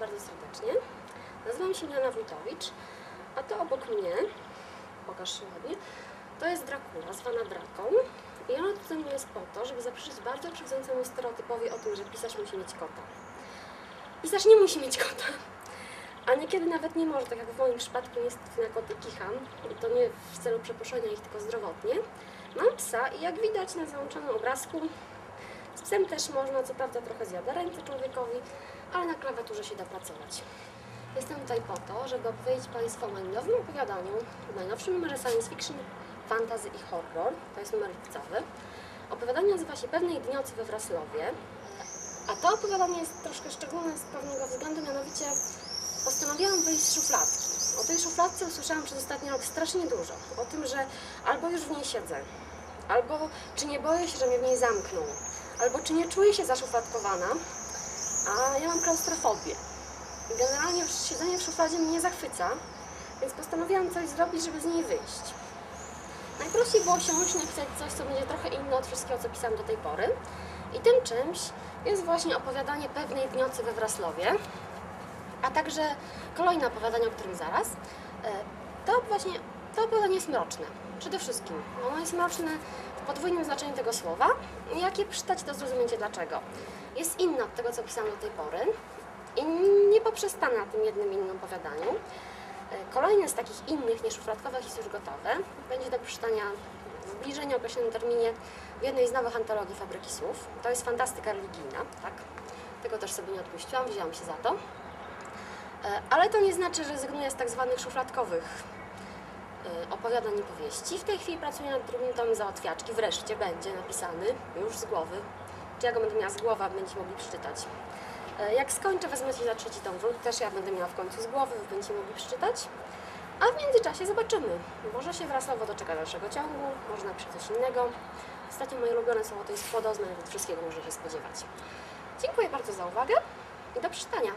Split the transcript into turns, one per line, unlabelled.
bardzo serdecznie. Nazywam się Jana Wójtowicz, a to obok mnie, pokaż się ładnie, to jest Dracula, zwana Draką. I ona tutaj mnie jest po to, żeby zaprzeczyć bardzo krzywdzącemu stereotypowi o tym, że pisarz musi mieć kota. Pisarz nie musi mieć kota. A niekiedy nawet nie może, tak jak w moim przypadku niestety na koty kicham. I to nie w celu przepuszczenia ich, tylko zdrowotnie. Mam psa i jak widać na załączonym obrazku, z psem też można, co prawda trochę zjada ręce człowiekowi, ale na klawiaturze się da pracować. Jestem tutaj po to, żeby opowiedzieć Państwu o moim nowym opowiadaniu, w najnowszym numerze science fiction, fantasy i horror. To jest numer lipcowy. Opowiadanie nazywa się Pewnej dniocy we Wrocławie. A to opowiadanie jest troszkę szczególne z pewnego względu, mianowicie postanowiłam wyjść z szufladki. O tej szufladce usłyszałam przez ostatni rok strasznie dużo. O tym, że albo już w niej siedzę, albo czy nie boję się, że mnie w niej zamkną, albo czy nie czuję się zaszufladkowana, a ja mam klaustrofobię. Generalnie siedzenie w szufladzie mnie nie zachwyca, więc postanowiłam coś zrobić, żeby z niej wyjść. Najprościej było siąść, napisać coś, co będzie trochę inne od wszystkiego, co pisałam do tej pory. I tym czymś jest właśnie opowiadanie pewnej dniocy we Wrocławie, a także kolejne opowiadanie, o którym zaraz. E, To właśnie, to opowiadanie jest mroczne. Przede wszystkim. Ono jest mroczne w podwójnym znaczeniu tego słowa. Jak je przeczytać, to zrozumiecie dlaczego. Jest inne od tego, co pisałam do tej pory. I nie poprzestanę na tym jednym innym opowiadaniu. E, Kolejne z takich innych, nieszufladkowych jest już gotowe. Będzie do przeczytania w bliżej określonym terminie w jednej z nowych antologii Fabryki Słów. To jest fantastyka religijna, tak? Tego też sobie nie odpuściłam, wzięłam się za to. E, Ale to nie znaczy, że rezygnuję z tak zwanych szufladkowych opowiadań i powieści. W tej chwili pracuję nad drugim tomem załatwiaczki. Wreszcie będzie napisany już z głowy. Czy ja go będę miała z głowy, będziecie mogli przeczytać. E, Jak skończę, wezmę się za trzeci tom. Też ja będę miała w końcu z głowy, wy będziecie mogli przeczytać. A w międzyczasie zobaczymy. Może się Wrasłowo doczeka dalszego ciągu, może napiszę coś innego. Ostatnio moje ulubione słowo to jest płodozmian, więc wszystkiego można się spodziewać. Dziękuję bardzo za uwagę i do przeczytania.